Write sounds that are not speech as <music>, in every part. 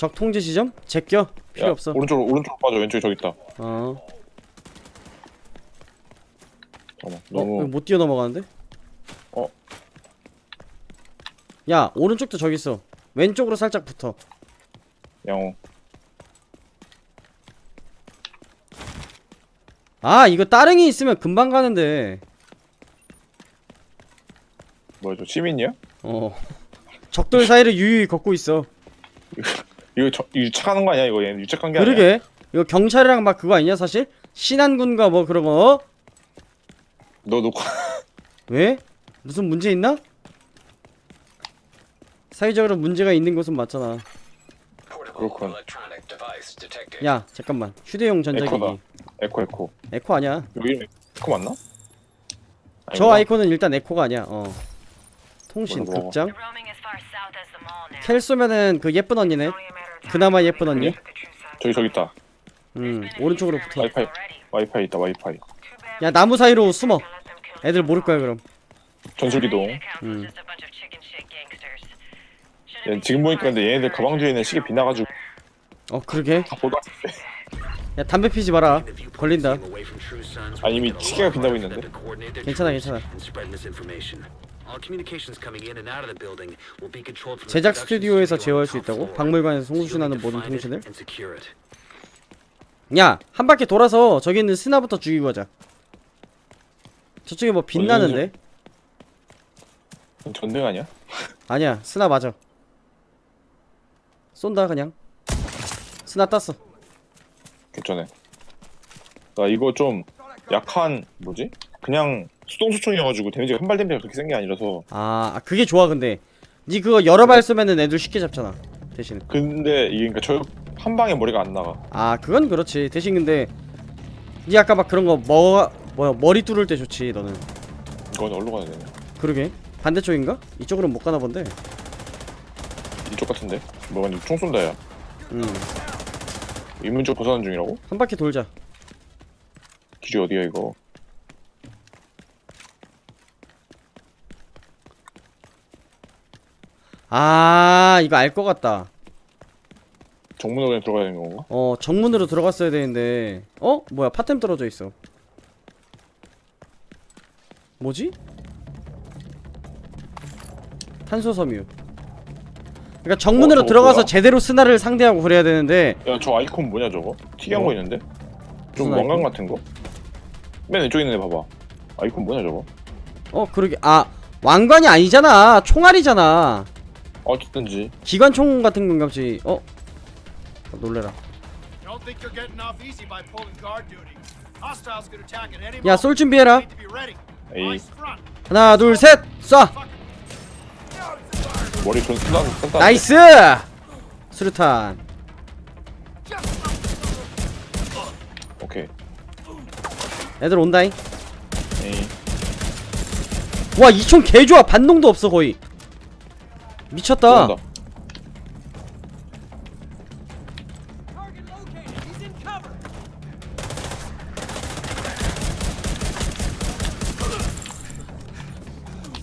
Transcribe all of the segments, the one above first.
적 통제 지점? 제껴 필요 야, 없어 오른쪽으로 오른쪽으로 빠져 왼쪽에 저기 있다 어 잠깐만 어? 너무 여기 못 뛰어 넘어가는데? 어? 야 오른쪽도 저기 있어 왼쪽으로 살짝 붙어 양호 아 이거 따릉이 있으면 금방 가는데 뭐야 저 시민이야? 어 <laughs> 적들 사이를 유유히 걷고 있어 <laughs> 이거 저, 유착하는 거 아니야 이거 얘 유착한 게 아니야 그러게 이거 경찰이랑 막 그거 아니냐 사실? 신안군과 뭐 그런 거 어? 너 놓고 <laughs> 왜? 무슨 문제 있나? 사회적으로 문제가 있는 것은 맞잖아 그렇군 야 잠깐만 휴대용 전자기기 에코다. 에코 에코 에코 아니야 여기 에코 맞나? 저 아니구나. 아이콘은 일단 에코가 아니야 어 통신 뭐라. 극장. 켈 쏘면은 그 예쁜 언니네 그나마 예쁜 언니. 저기 저기 있다 음 오른쪽으로 붙어 와이파이. 와이파이 있다 와이파이 야 나무 사이로 숨어 애들 모를 거야 그럼 전술기동 얘 been 지금 보니까 근데 얘네들 가방 뒤에 있는 시계 빛나가지고 어 그러게 다 보다 야 담배 피지 마라 걸린다 아니, 이미 시계가 빛나고 있는데? 괜찮아, 괜찮아. 제작 스튜디오에서 제어할 수 있다고? 박물관에서 송수신하는 모든 통신을? 야 한 바퀴 돌아서 저기 있는 스나부터 죽이고 가자 저쪽에 뭐 빛나는데? 전등 아니야? 아니야 스나 맞아 쏜다 그냥 스나 땄어 괜찮네 나 이거 좀 약한 뭐지? 그냥 수동수총이어가지고 데미지가 한발 데미지가 그렇게 센 게 아니라서. 아 아, 그게 좋아 근데. 니 그거 여러 발 쏘면은 애들 쉽게 잡잖아 대신 근데 이게 그니까 저한 방에 머리가 안 나가. 아 그건 그렇지. 대신 근데 니 아까 막 그런 거뭐 뭐야 머리 뚫을 때 좋지 너는. 이건 어디로 가야 되냐? 그러게. 반대쪽인가? 이쪽으로는 못 가나 본데. 이쪽 같은데? 뭐 완전 총 쏜다 야. 음한 인문 쪽 벗어나는 중이라고? 바퀴 돌자. 길이 어디야 이거 아 이거 알 것 같다 정문으로 그냥 들어가야 되는 건가? 어 정문으로 들어갔어야 되는데 어? 뭐야 파템 떨어져 있어 뭐지? 탄소 섬유 그러니까 정문으로 어, 들어가서 뭐야? 제대로 스나를 상대하고 그래야 되는데 야 저 아이콘 뭐냐 저거? 특이한 뭐? 거 있는데? 좀 무슨 왕관 아이콘? 같은 거? 맨 왼쪽에 있는 애 봐봐 아이콘 뭐냐 저거? 어 그러게 아 왕관이 아니잖아 총알이잖아 어쨌든지 기관총 같은 건가 보지 어? 어, 놀래라 Don't think you're getting off easy by pulling guard duty. Hostiles could attack at any 야 moment. 쏠 준비해라 Need to be ready. 에이 front. 하나 둘셋 쏴! 머리 좀 쏜다 쏜다 나이스! 수류탄 오케이 애들 온다잉 에이 와이 총 개좋아 반동도 없어 거의 미쳤다.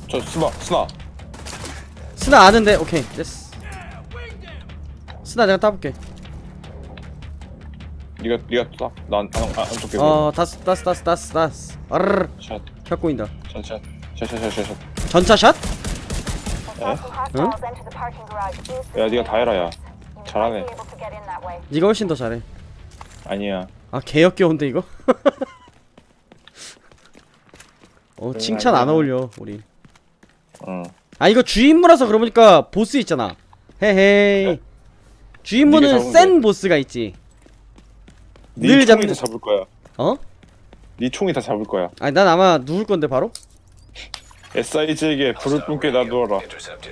저 스나 스나. 스나 아는데? 오케이 됐어. 스나 내가 따볼게. 니가 니가 쏴난안 안쪽 게어 다스 다스 다스 다스 다스. 아르르 샷. 펴 꼬인다. 샷샷 샷샷샷샷. 전차 샷? 응? 야 니가 다 해라 야. 잘하네. 네가 훨씬 더 잘해. 아니야. 아 개역겨운데 이거? <laughs> 어 칭찬 안 어울려 우리. 응아 이거 주인무라서 그러보니까 보스 있잖아. 헤헤이. 네가 주인무는 센 보스가 있지. 네늘 총이 잡는- 다 잡을 거야. 어? 네 총이 다 잡을 거야. 아니 난 아마 누울 건데 바로? SIG에게 불을 뿜게 놔두어라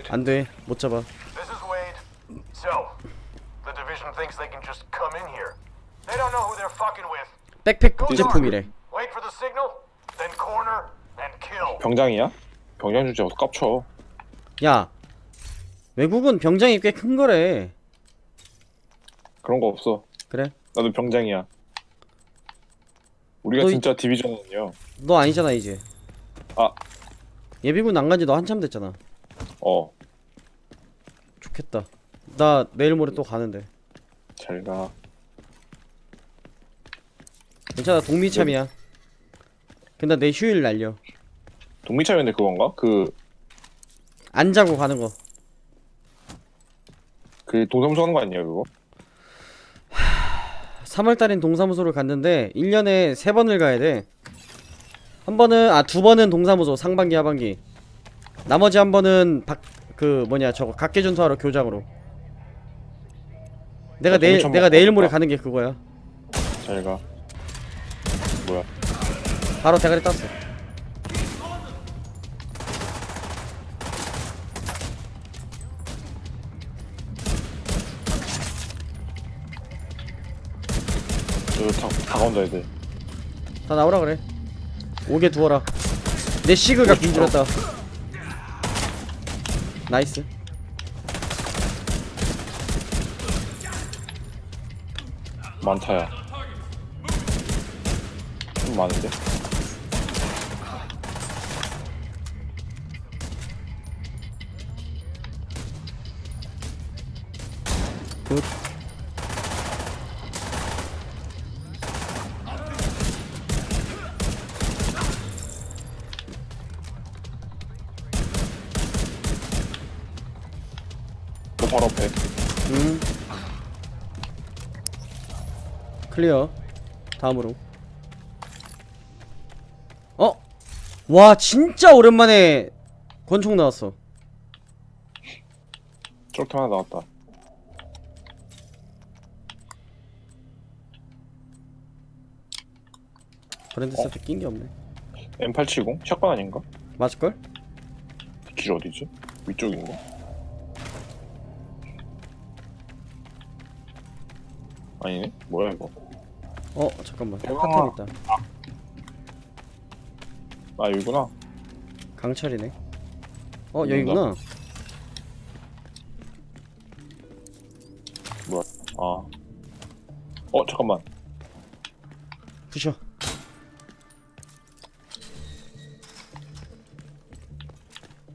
안돼 못 잡아 This is Wade. So, the division thinks they can just come in here. They don't know who they're fucking with. 백팩 제품이래 Wait for the signal, then corner, then kill. 병장이야? 병장 주제 어서 깝쳐 야 외국은 병장이 꽤 큰 거래 그런 거 없어 그래 나도 병장이야 우리가 너 이- 진짜 디비전은요 너 아니잖아 이제 아. 예비군 안 간지 너 한참 됐잖아. 어. 좋겠다. 나 내일 모레 또 가는데. 잘 가. 괜찮아 동미참이야. 근데 내 휴일 날려. 동미차인데 그건가? 그, 안 자고 가는 거. 그 동사무소 하는 거 아니에요 그거? 3월 달엔 동사무소를 갔는데 1년에 3번을 가야 돼 한 번은 아 두 번은 동사무소 상반기 하반기. 나머지 한 번은 박 그 뭐냐 저거 각계준수하러 교장으로. 내가 아, 내일 내가 먹고 내일 모레. 가는 게 그거야. 잘가. 뭐야? 바로 대가리 땄어. 저 다, 다가온다 애들 다 나오라 그래 오게 두어라. 내 시그가 빈줄였다. 나이스. 많다야. 좀 많은데? 굿 클리어. 다음으로. 어? 와, 진짜 오랜만에 권총 나왔어. 저렇게 하나 나왔다 브랜드 세트 낀 게 없네. M870? 샷건 아닌가? 맞을걸? 길 어디지? 위쪽인가? 아니네? 뭐야 이거 어, 잠깐만. 대박. 파탄 있다. 아 여기구나 강철이네. 어, 여기구나. 뭐야 아 어 잠깐만 부셔.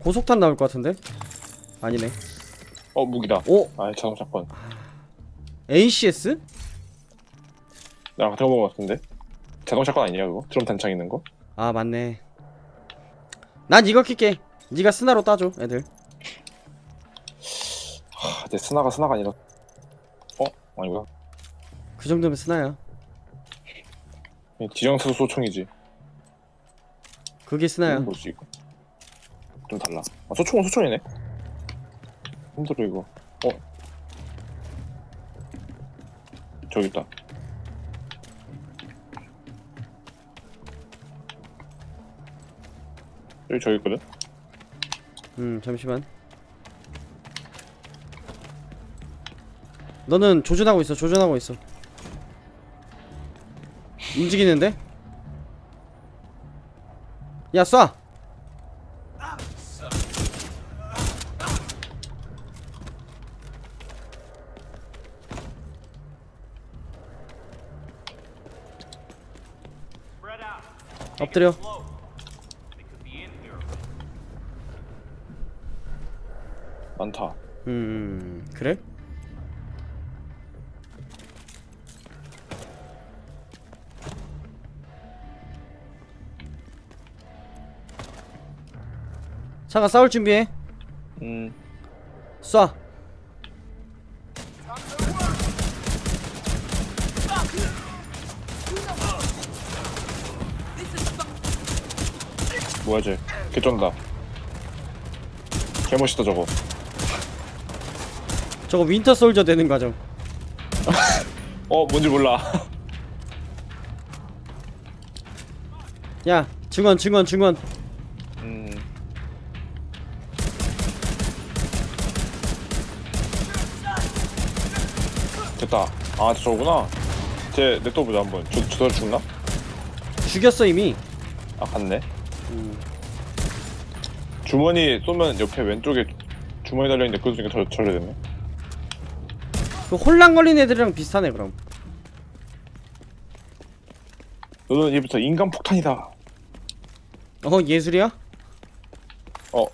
고속탄 나올 것 같은데? 아니네. 어 무기다 오! 아 자동 샷건 ACS? 나랑 같은 거 먹은 것 같은데 자동 샷건 아니냐 그거? 드럼 단창 있는 거? 아, 맞네. 난 이거 킬게. 네가 스나로 따줘, 애들. 하, 내 스나가 스나가 아니라 어? 아니구나 그 정도면 스나야. 지정수 소총이지 그게 스나야. 이건 뭐지 이거 좀 달라 아 소총은 소총이네 힘들어 이거 어? 저기 있다 여기 저기 있거든? 음 잠시만 너는 조준하고 있어 조준하고 있어 움직이는데? 야 쏴! 엎드려 그래? 차가 싸울 준비해. 음. 쏴. 뭐야 쟤. 개쩐다. 개멋있다 저거 저거 윈터 솔저 되는 과정. 어 뭔지 몰라. <laughs> 야 증원 증원 증원 음. 됐다. 아 저거구나. 쟤 냅둬 보자 한번. 저, 저 죽나? 죽였어 이미. 아 갔네. 음. 주머니 쏘면 옆에 왼쪽에 주머니 달려있는데 그거 중에 저, 저래 됐네 그 혼란 걸린 애들이랑 비슷하네 그럼 너는 이제부터 인간 폭탄이다 어 예술이야? 어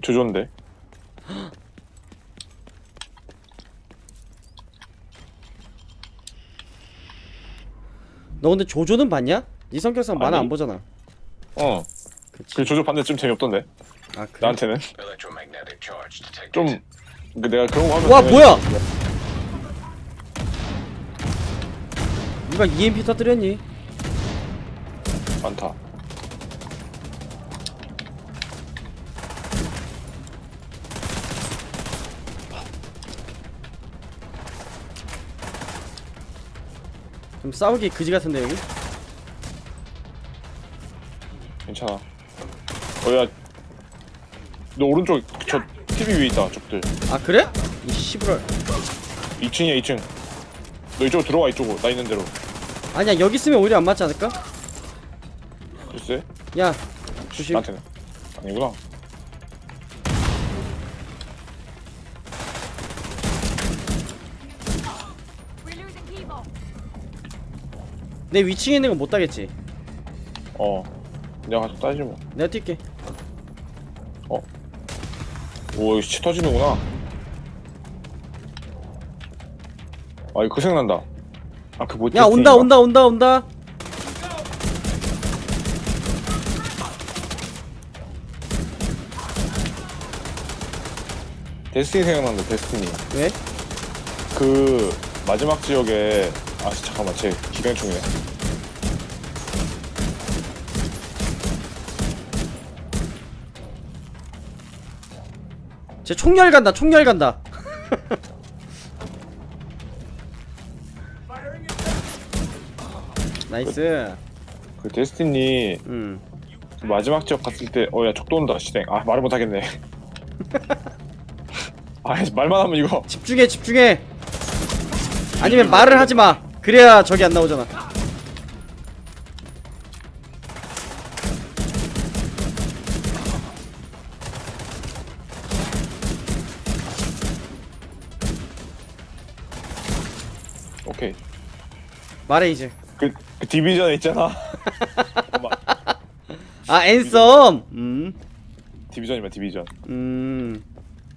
조조인데 <gasps> 너 근데 조조는 봤냐? 네 성격상 만화 아니. 안 보잖아 어. 그치 그 조조 봤는데 좀 재미없던데. 아 그래? 나한테는 Electromagnetic charge detected. 좀. 그 내가 그런 거 하면. 와 뭐야 누가 EMP 터뜨렸니? 많다. 좀 싸우기 그지 같은데 여기? 괜찮아. 어야. 너 오른쪽 저 TV 위에 있다. 적들. 아 그래? 이 씨부럴 2층이야 2층. 너 이쪽으로 들어와 이쪽으로 나 있는 대로. 아니야 여기 있으면 오히려 안 맞지 않을까? 글쎄. 야 조심 나한테는. 아니구나. 내 위층에 있는 건 못 따겠지 어. 내가 가서 따지 뭐. 내가 뛸게 오 이거 치 터지는구나. 아 이거 그 생각난다. 아그 뭐. 야 온다 온다 온다 온다 데스티니 생각난다 데스티니. 왜? 그 마지막 지역에 아 잠깐만 쟤 기관총이네. 쟤 총열 간다 총열 간다 <laughs> 나이스. 그 데스티니 음. 그 마지막 지역 갔을 때 어 야 적도 온다 시댕. 아 말을 못 하겠네. <laughs> 아 말만 하면 이거. 집중해 집중해. 아니면 말을 하지 마. 그래야 적이 안 나오잖아. 오케이. 말해 이제 그, 그 디비전에 있잖아. 잠깐만. <laughs> 아 앤썸 음, 디비전이면 디비전. 음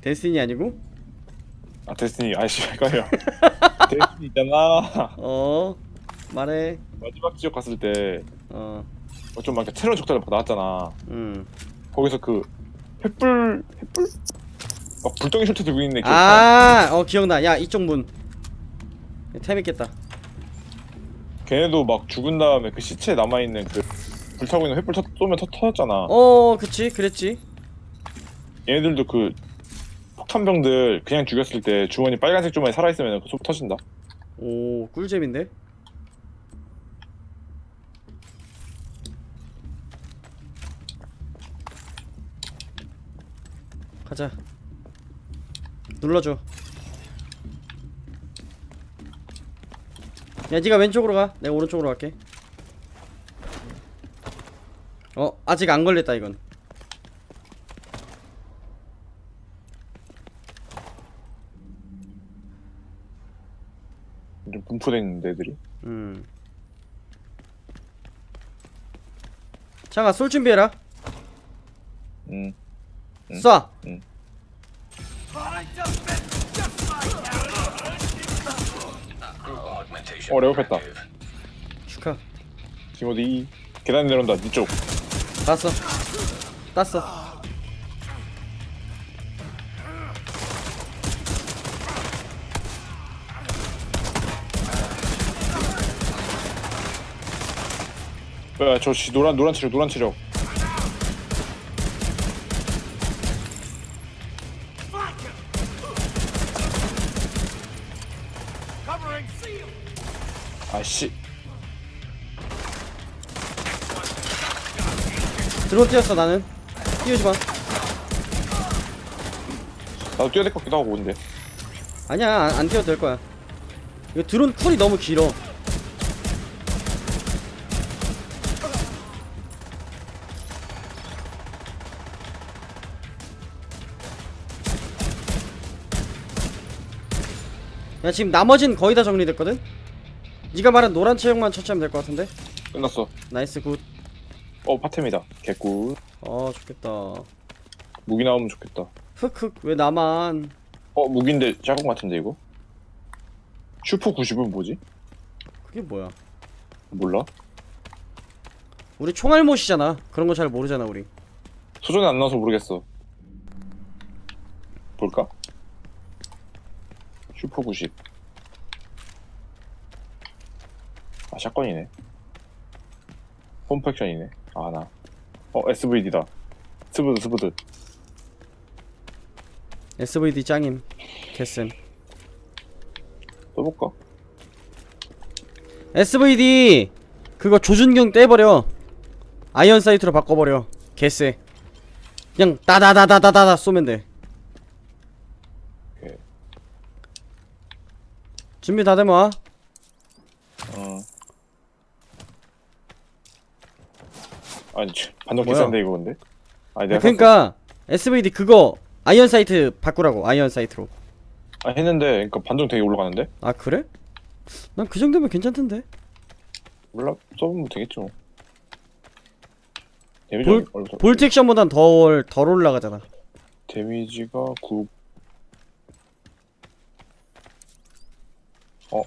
데스티니 아니고 아 데스티니 아이씨 헷갈려. <laughs> 데스티니 있잖아. 어 말해 마지막 지역 갔을 때어좀막 테러 적들 나왔잖아. 음. 거기서 그 횃불 횃불 막 불덩이 셔츠 들고 있는 애 기억나? 아, 어 기억나. 야 이쪽 문. 템 있겠다. 걔네도 막 죽은 다음에 그 시체 남아 있는 그 불타고 있는 횃불 터, 쏘면 터, 터졌잖아. 어, 그치, 그랬지. 얘네들도 그 폭탄병들 그냥 죽였을 때 주머니 빨간색 주머니 살아 있으면 그속 터진다. 오, 꿀잼인데. 가자. 눌러줘. 야, 네가 왼쪽으로 가. 내가 오른쪽으로 갈게. 어, 아직 안 걸렸다 이건. 좀 분포돼 있는 애들이. 음. 장아, 쏠 준비해라. 음. 응? 쏴. 응. 어 레오했다. 축하. 지금 어디 계단 내려온다. 이쪽. 봤어. 땄어. 야저 노란 노란 체력 노란 체력. 드론 뛰었어 나는. 뛰우지 마. 나도 뛰어야 될 것 같기도 하고 근데. 아니야 안, 안 뛰어도 될 거야. 이거 드론 쿨이 너무 길어. 야 지금 나머진 거의 다 정리됐거든? 네가 말한 노란 체형만 처치하면 될 것 같은데? 끝났어. 나이스 굿. 어 파템이다. 개꿀. 어 좋겠다. 무기 나오면 좋겠다. 흑흑 왜 나만? 어 무기인데 작은 것 같은데 이거? 슈퍼 90은 뭐지? 그게 뭐야? 몰라? 우리 총알못이잖아 그런 거 잘 모르잖아 우리 소전에 안 나와서 모르겠어. 볼까? 슈퍼 90. 아, 샷건이네. 홈팩션이네. 아, 나. 어, SVD다. 스브드, 스브드. SVD 짱임 개쌤 써볼까? SVD 그거 조준경 떼버려 아이언 사이트로 바꿔버려 개쎄 그냥 따다다다다다다 쏘면 돼 오케이. 준비 다 되면 와 어. 아니, 치, 반전 뭐야? 개싼데, 이거 근데? 아니, 내가 그러니까 SVD 그거 아이언 사이트 바꾸라고 아이언 사이트로 샀어. 아, 했는데, 그니까 반전 되게 올라가는데? 아 그래? 난 그 정도면 괜찮던데 몰라, 써보면 되겠죠. 데미지 볼- 얼- 얼- 볼트 액션보단 덜, 덜 올라가잖아 데미지가 9 어,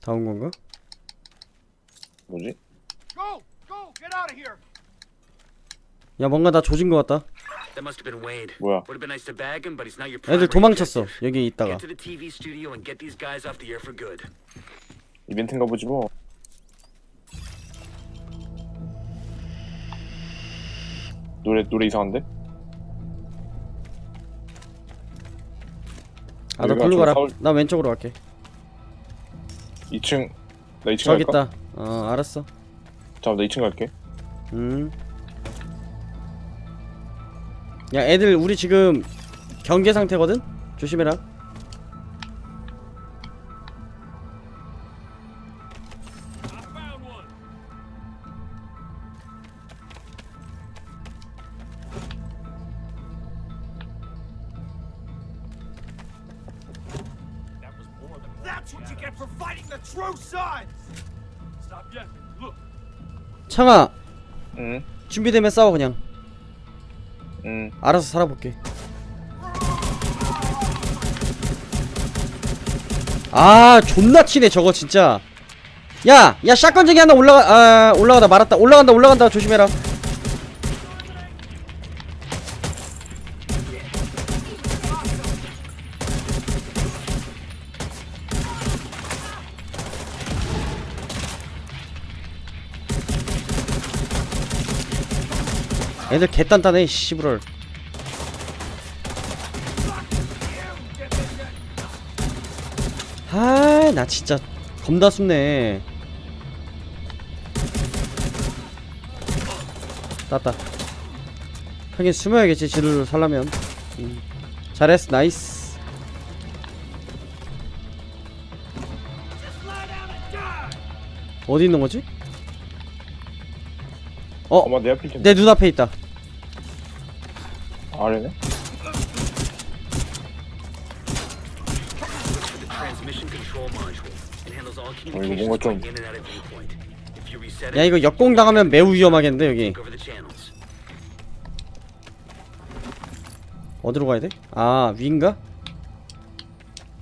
다운 건가? 뭐지? 야 뭔가 나 조진 거 같다 That must have been Wade. 뭐야? Would have been nice to bag him, but he's not your 애들 도망쳤어 objective. 여기 있다가 Get to the TV studio and get these guys off the air for good. 이벤트인가 보지 뭐. 노래 노래 이상한데? 아 여기가 글로 좀 가라 나 왼쪽으로 갈게 2층 나 2층 저기 갈까? 있다 어 알았어 잠깐 나 2층 갈게. 음. 야 애들 우리 지금 경계 상태거든? 조심해라 창아 응, 준비되면 싸워 그냥. 응. 알아서 살아볼게. 아 존나 치네 저거 진짜. 야! 야 샷건쟁이 하나 올라가 아 올라가다 말았다. 올라간다 올라간다. 조심해라 애들 개단단해 씨부럴 아나 진짜 겁나 숨네. 땄다. 하긴 숨어야겠지 지를 살려면. 음. 잘했어 나이스. 어디 있는 거지? 어? 아마 내 앞일 텐데. 내 눈앞에 있다 아래네? All 이거 뭔가 좀- 야 이거 역공 당하면 매우 위험하겠는데 여기. 어디로 가야 돼? 아 위인가?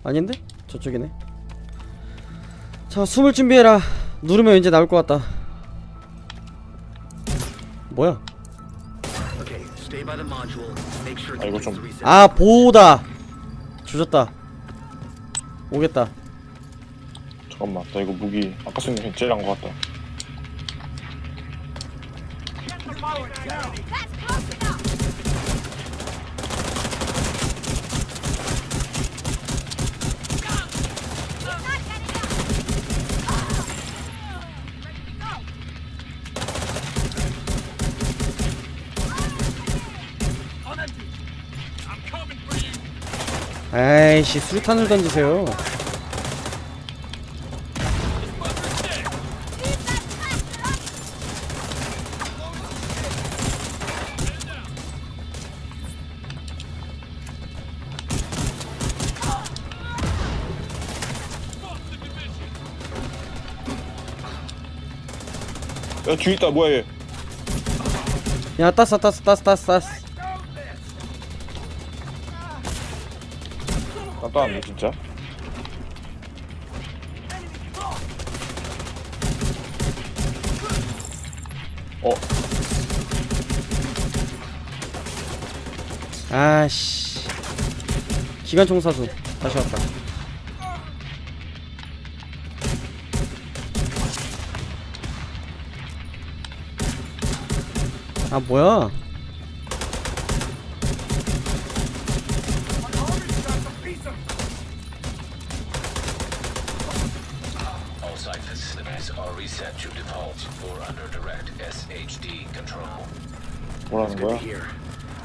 아닌데? 저쪽이네 자 숨을 준비해라 누르면 왠지 나올 것 같다 it 아, 이거 좀-. 아 보호다. 조졌다. 오겠다. 잠깐만, 나 이거 무기 아까 쓴게 제일 난것 같다. 에이씨 수류탄을 던지세요. 야, 뒤에 있다, 뭐야 얘? 야 땄어 땄어 땄어 땄어 땄어 간단한데 진짜. 어? 아씨. 기관 총사수. 다시 왔다. 아 뭐야? facilities are reset to default or under direct SHD control. 뭐라는 Good to 거야? hear.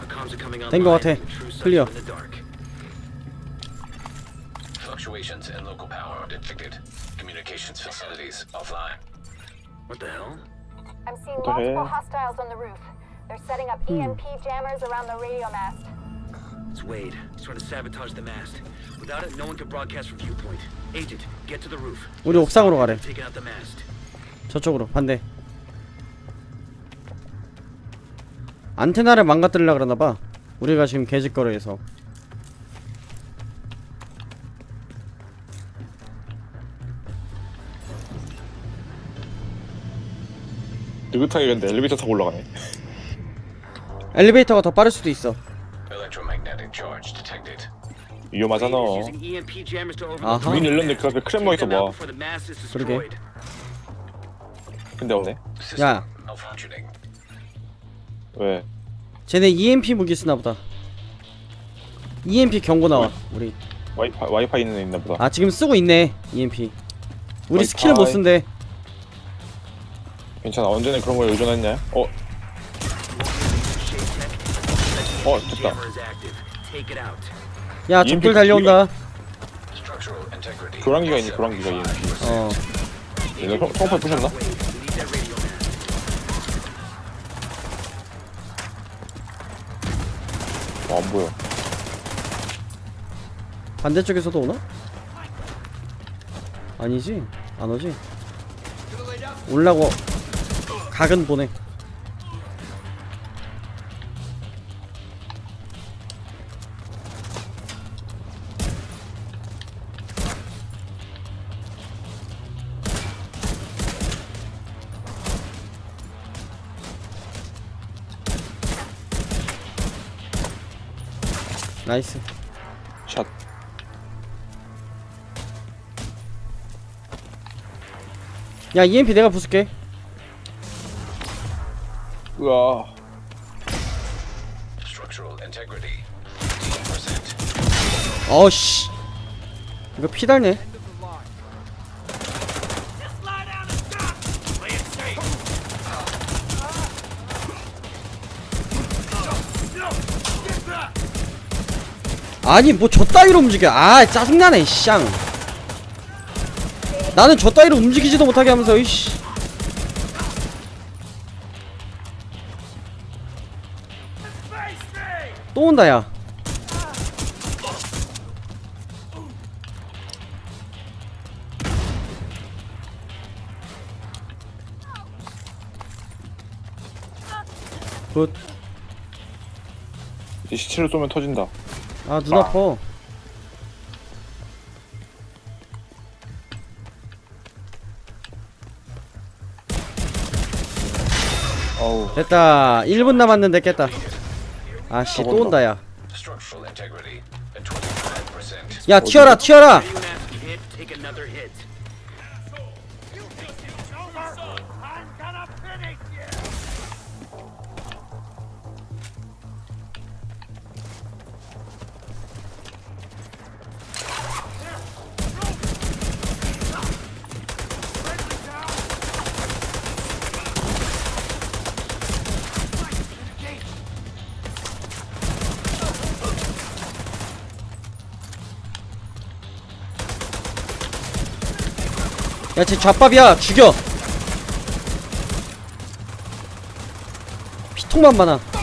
Our comms are coming 된 거 online. 같아. and true sights 클리어. are in the dark. Fluctuations in local power detected. Communications facilities offline. What the hell? I'm seeing the multiple hell? hostiles on the roof. They're setting up EMP jammers around the radio mast. It's Wade. He's trying to sabotage the mast. Without it, no one can broadcast from viewpoint. Agent, get to the roof. 우리 옥상으로 가래 Taking out the mast. 저쪽으로 반대 안테나를 망가뜨리려 그러나봐 우리가 지금 개짓거리에서 느긋하게 근데 엘리베이터 타고 올라가네 엘리베이터가 더 빠를 수도 있어 Electromagnetic charge detected. 위험하잖아 아하. 문 열렸는데 그 앞에 Take 있어 봐 그러게. 근데 없네 야. 왜 쟤네 EMP 무기 쓰나 보다 EMP 경고 나와 우리 와이파이, 와이파이 있는 애 있나 보다 아 지금 쓰고 있네 EMP 우리 와이파이. 스킬을 못 쓴대 괜찮아 언제나 그런 걸 의존했냐 어. 어, 됐다. 야 적들 달려온다. 교란기가 있네 교란기가 EMP 어 얘네 성- 성판 부셨나? 어, 안 보여 반대쪽에서도 오나? 아니지 안 오지 올라고 각은 보내 나이스 샷 야 EMP 내가 부술게 으아 Structural integrity. 15%. 어씨 이거 피 달네 아니 뭐 저 따위로 움직여. 아 짜증나네 쌍. 나는 저 따위로 움직이지도 못하게 하면서 이씨. 또 온다 야. 굿. 이 시체를 쏘면 터진다 아, 눈 아파. 어우 됐다. 1분 남았는데 깼다. 아씨, 또 온다, 야. Structural integrity at 25%. 야, 튀어라, 튀어라! Take another hit. 야, 쟤 좌밥이야. 죽여. 피통만 많아.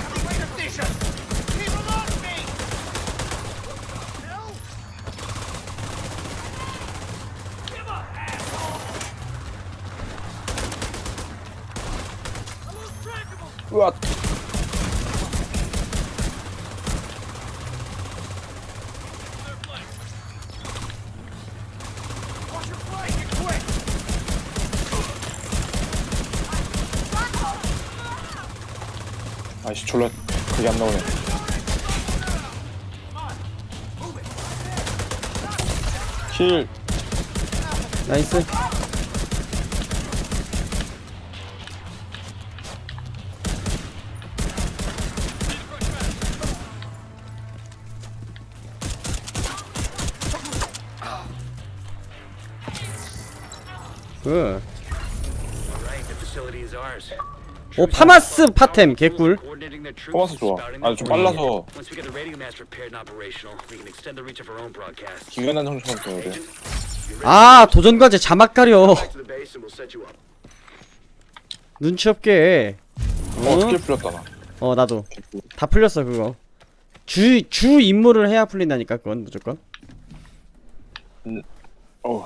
아이씨 졸라 그게 안 나오네 킬 나이스 굿. Alright, the facility is ours. 오 파마스 파템 개꿀 뽑아서 좋아 아좀 information. 빨라서 Once we get the radio masts repaired and operational, we can extend the reach of our own broadcast. 기근한 형처럼 돼야 돼아 도전 과제 자막 가려 Back to the base and we'll set you up. 눈치 없게 어 스킬 풀렸다 나 어 나도 다 풀렸어 그거 주 주 임무를 해야 풀린다니까 그건 무조건 어우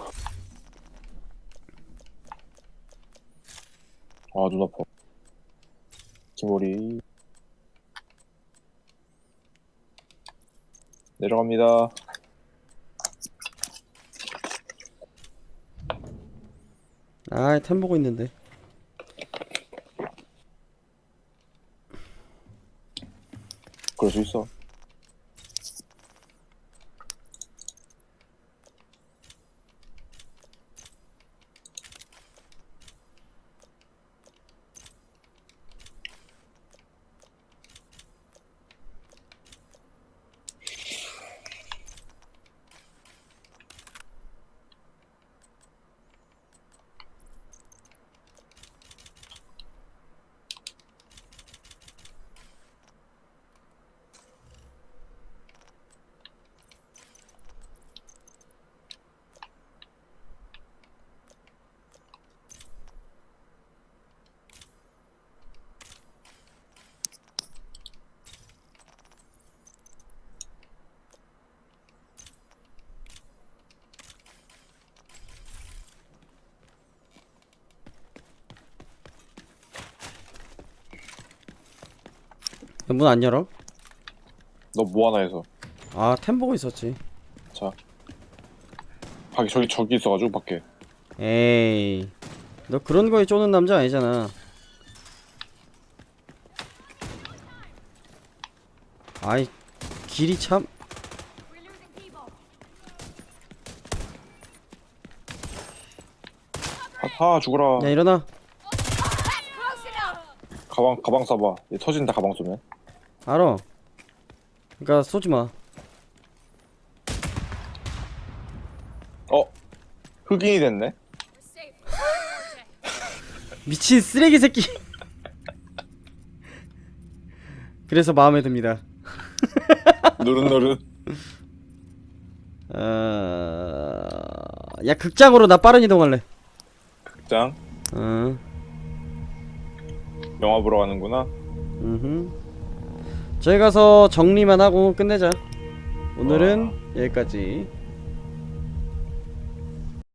아눈 아파 기모리 내려갑니다. 아 템 보고 있는데. 그럴 수 있어 문 안 열어? 너 뭐하나 해서. 아 템 보고 있었지. 자. 밖에 저기 저기 있어가지고 밖에. 에이. 너 그런 거에 쪼는 남자 아니잖아. 아이 길이 참. 하하 죽어라. 야 일어나. 가방 가방 쏴봐. 얘 터진다 가방 쏘면 알아. 그니까 쏘지마. 어? 흑인이 됐네? 미친 쓰레기 새끼. <laughs> 그래서 마음에 듭니다. <laughs> 노릇노릇. 어... 야 극장으로 나 빠른 이동할래. 극장? 어... 영화 보러 가는구나? 음흠. 저희 가서 정리만 하고 끝내자. 오늘은 여기까지